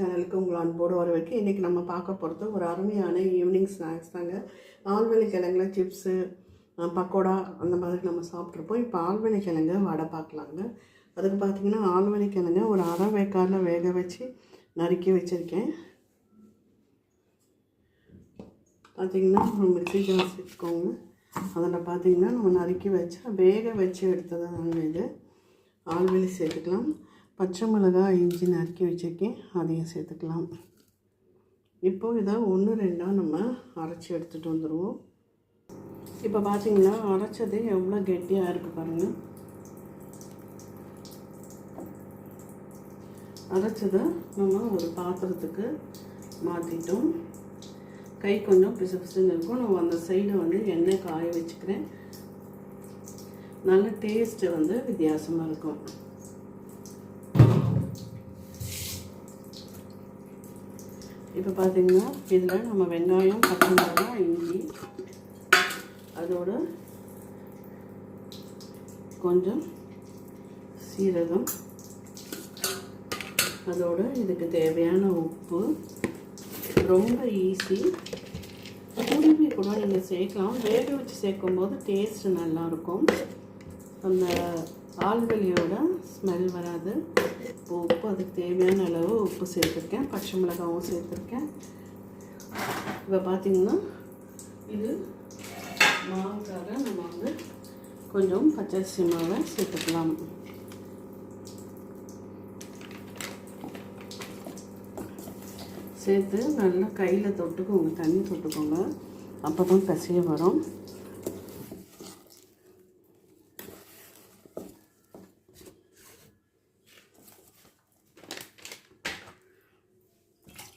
சேனலுக்கு உங்களை அன்போடு வரவேற்கு இன்றைக்கி நம்ம பார்க்க போகிறது ஒரு அருமையான ஈவினிங் ஸ்நாக்ஸ் தாங்க. ஆழ்வெளி கிழங்குல சிப்ஸு பக்கோடா அந்த மாதிரி நம்ம சாப்பிட்ருப்போம் இப்போ ஆழ்வெளி கிழங்கு வடை பார்க்கலாங்க. அதுக்கு பார்த்தீங்கன்னா ஆழ்வெளி கிழங்கு ஒரு அரை வேக்காரில் வேக வச்சு நறுக்கி வச்சுருக்கேன். பார்த்தீங்கன்னா மிக்சி மிக்ஸி ஜார் அதில் பார்த்தீங்கன்னா நம்ம நறுக்கி வச்சா வேக வச்சு எடுத்ததாங்க இது. ஆழ்வெளி சேர்த்துக்கலாம். பச்சை மிளகாய் இஞ்சி நறுக்கி வச்சுருக்கேன். அதையும் சேர்த்துக்கலாம். இப்போது இதை ஒன்று ரெண்டாக நம்ம அரைச்சி எடுத்துகிட்டு வந்துடுவோம் இப்போ பார்த்தீங்கன்னா அரைச்சது எவ்வளோ கெட்டியாக இருக்குது பாருங்கள் அரைச்சதை நம்ம ஒரு பாத்திரத்துக்கு மாற்றிட்டோம் கை கொஞ்சம் பிசு பிசுன்னு இருக்கும். நம்ம அந்த சைடு வந்து எண்ணெய் காய வச்சுக்கிறேன். நல்ல டேஸ்ட்டு வந்து வித்தியாசமாக இருக்கும். இப்போ பார்த்தீங்கன்னா இதில் நம்ம வெங்காயம் பச்சை மிளகாய் இஞ்சி அதோட கொஞ்சம் சீரகம் அதோட இதுக்கு தேவையான உப்பு. ரொம்ப ஈஸி குருவி கூட நீங்கள் சேர்க்கலாம். வேக வச்சு சேர்க்கும் போது டேஸ்ட்டு நல்லாயிருக்கும். அந்த ஆள்களியோட ஸ்மெல் வராது. இப்போ உப்பு அதுக்கு தேவையான அளவு உப்பு சேர்த்துருக்கேன். பச்சை மிளகாவும் சேர்த்துருக்கேன். இப்போ பார்த்திங்கன்னா இது மாவுக்காக நம்ம வந்து கொஞ்சம் பச்சரிசி மாவை சேர்த்துக்கலாம். சேர்த்து நல்லா கையில் தொட்டுக்கோங்க தண்ணி தொட்டுக்கோங்க. அப்போ தான் பசிய வரும்.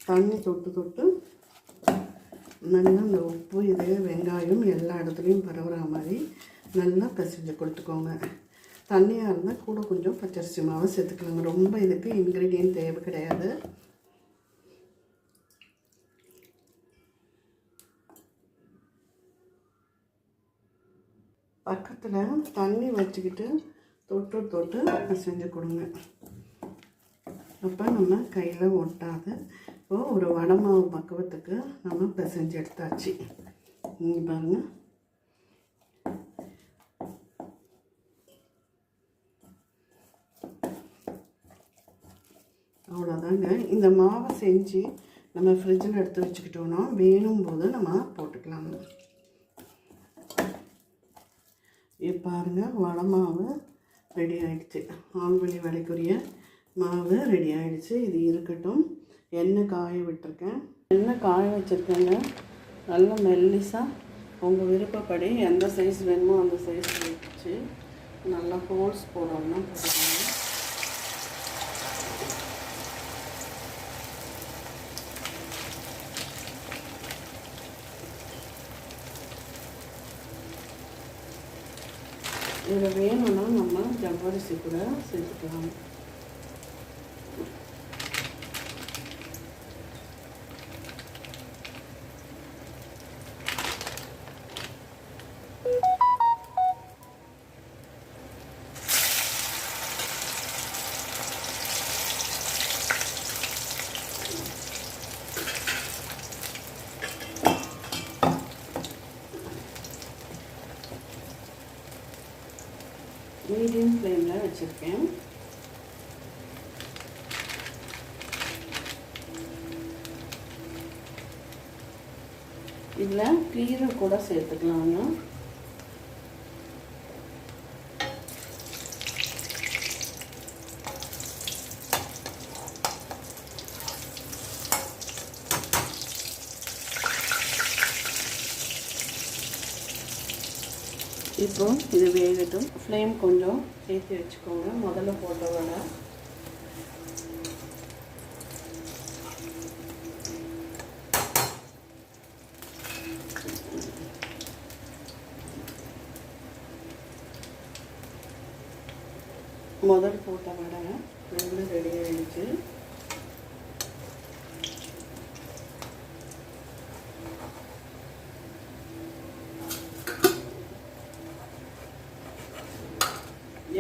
தண்ணி தொட்டு தொட்டு நல்லா இந்த உப்பு இது வெங்காயம் எல்லா இடத்துலையும் பரவுற மாதிரி நல்லா பிசைஞ்சு கொடுத்துக்கோங்க. தண்ணியாக இருந்தால் கூட கொஞ்சம் பச்சரிசி மாவை சேர்த்துக்கலாங்க. ரொம்ப இதுக்கு இன்க்ரீடியன்ட் தேவை கிடையாது. பக்கத்தில் தண்ணி வச்சுக்கிட்டு தொட்டு தொட்டு செஞ்சு கொடுங்க. அப்போ நம்ம கையில் ஒட்டாத இப்போ ஒரு வடை மாவு பக்குவத்துக்கு நம்ம பிசைஞ்சு எடுத்தாச்சு. இங்கே பாருங்கள் அவ்வளோதாங்க இந்த மாவை செஞ்சு நம்ம ஃப்ரிட்ஜில் எடுத்து வச்சுக்கிட்டோன்னா வேணும் போது நம்ம போட்டுக்கலாம். பாருங்கள் வடை மாவு ரெடி ஆகிடுச்சு ஆண்வெளி வேலைக்குரிய மாவு ரெடி ஆகிடுச்சு இது இருக்கட்டும். எண்ணெய் காய விட்டுருக்கேன். எண்ணெய் காய வச்சுருக்கேங்க. நல்லா மெல்லிஸாக உங்கள் விருப்பப்படி எந்த சைஸ் வேணுமோ அந்த சைஸ் வச்சு நல்லா ஹோல்ஸ் போடணும்னா போட்டுக்கோங்க இதில் வேணும்னா நம்ம ஜவ்வரிசி கூட சேர்த்துக்கலாம். மீடியம் ஃப்ளேமில் வச்சுருக்கேன். இதில் கீரை கூட சேர்த்துக்கலாங்க. இப்போ இது வேகட்டும். ஃப்ளேம் கொஞ்சம் சேர்த்து வச்சுக்கோங்க. முதல்ல போட்ட வடை முதல் போட்ட வடை ரெண்டு ரெடி ஆயிடுச்சு.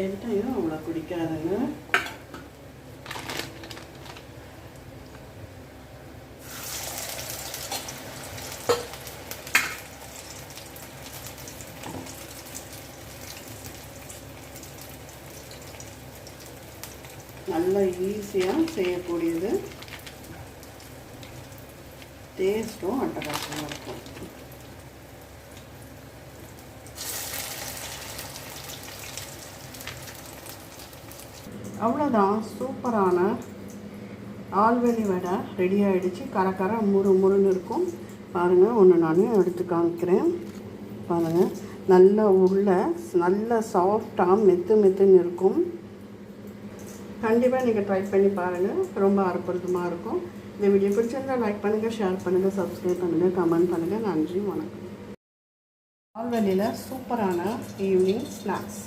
எண்ணெயும் அவ்வளோ குடிக்காதுங்க நல்லா ஈஸியாக செய்யக்கூடியது. டேஸ்ட்டும் அட்டகாசமாக இருக்கும். அவ்வளோதான் சூப்பரான ஆல்வெளி வடை ரெடி ஆகிடுச்சு கரக்கரை முறு முறுன்னு இருக்கும். பாருங்கள் ஒன்று நான் எடுத்து காமிக்கிறேன். பாருங்கள் நல்ல உள்ள நல்ல சாஃப்டாக மெத்து மெத்துன்னு இருக்கும். கண்டிப்பாக நீங்கள் ட்ரை பண்ணி பாருங்கள் ரொம்ப அற்புதமாக இருக்கும். இந்த வீடியோ பிடிச்சிருந்தா லைக் பண்ணுங்கள் ஷேர் பண்ணுங்கள் சப்ஸ்கிரைப் பண்ணுங்கள் கமெண்ட் பண்ணுங்கள் நன்றி வணக்கம். ஆல்வெளியில் சூப்பரான ஈவினிங் ஸ்நாக்ஸ்